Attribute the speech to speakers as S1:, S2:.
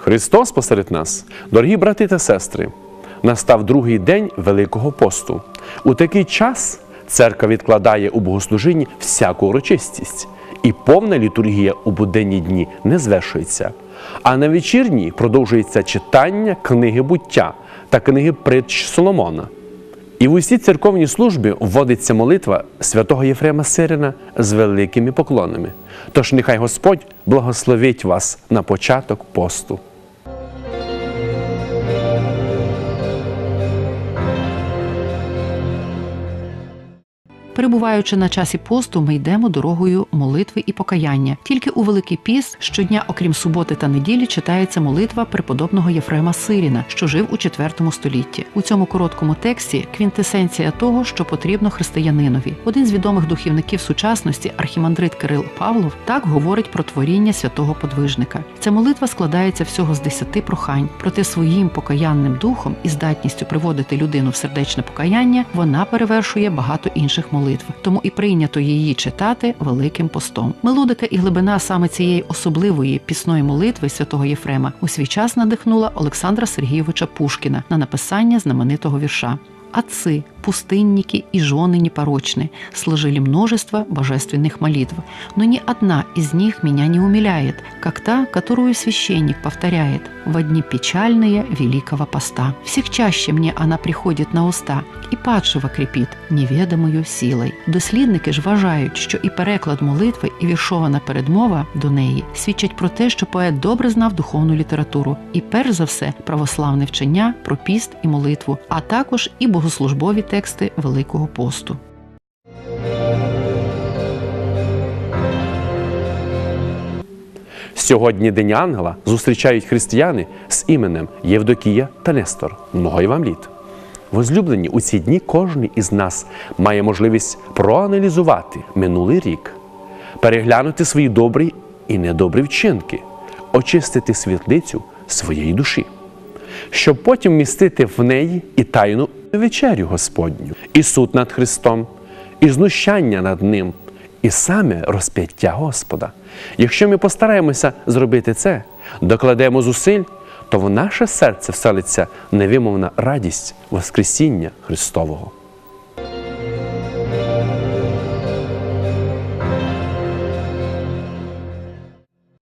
S1: Христос посеред нас, дорогі брати та сестри, настав другий день Великого посту. У такий час церква відкладає у богослужінні всяку урочистість, і повна літургія у буденні дні не звершується. А на вечірній продовжується читання книги буття та книги притч Соломона. І в усій церковній службі вводиться молитва святого Єфрема Сирина з великими поклонами. Тож нехай Господь благословить вас на початок посту.
S2: Перебуваючи на часі посту, ми йдемо дорогою молитви і покаяння. Тільки у Великий Піс щодня, окрім суботи та неділі, читається молитва преподобного Єфрема Сиріна, що жив у IV столітті. У цьому короткому тексті квінтесенція того, що потрібно християнинові. Один з відомих духівників сучасності, архімандрит Кирил Павлов, так говорить про творіння святого подвижника. Ця молитва складається всього з десяти прохань, проте своїм покаянним духом і здатністю приводити людину в сердечне покаяння вона перевершує багато інших молитв. Тому і прийнято її читати великим постом. Мелодика і глибина саме цієї особливої пісної молитви святого Єфрема у свій час надихнула Олександра Сергійовича Пушкіна на написання знаменитого вірша. Отцы, пустынники и жены непорочны, сложили множество божественных молитв, но ни одна из них меня не умиляет, как та, которую священник повторяет в дни печальные Великого Поста. Всех чаще мне она приходит на уста і падшего кріпіт неведомою силою. Дослідники ж вважають, що і переклад молитви, і віршована передмова до неї свідчать про те, що поет добре знав духовну літературу і, перш за все, православне вчення про піст і молитву, а також і богослужбові тексти Великого посту.
S1: Сьогодні День Ангела зустрічають християни з іменем Євдокія та Нестор. Много вам літ. Возлюблені у ці дні кожен із нас має можливість проаналізувати минулий рік, переглянути свої добрі і недобрі вчинки, очистити світлицю своєї душі, щоб потім містити в неї і тайну вечерю Господню, і суд над Христом, і знущання над Ним, і саме розп'яття Господа. Якщо ми постараємося зробити це, докладемо зусиль, то в наше серце вселиться невимовна радість Воскресіння Христового.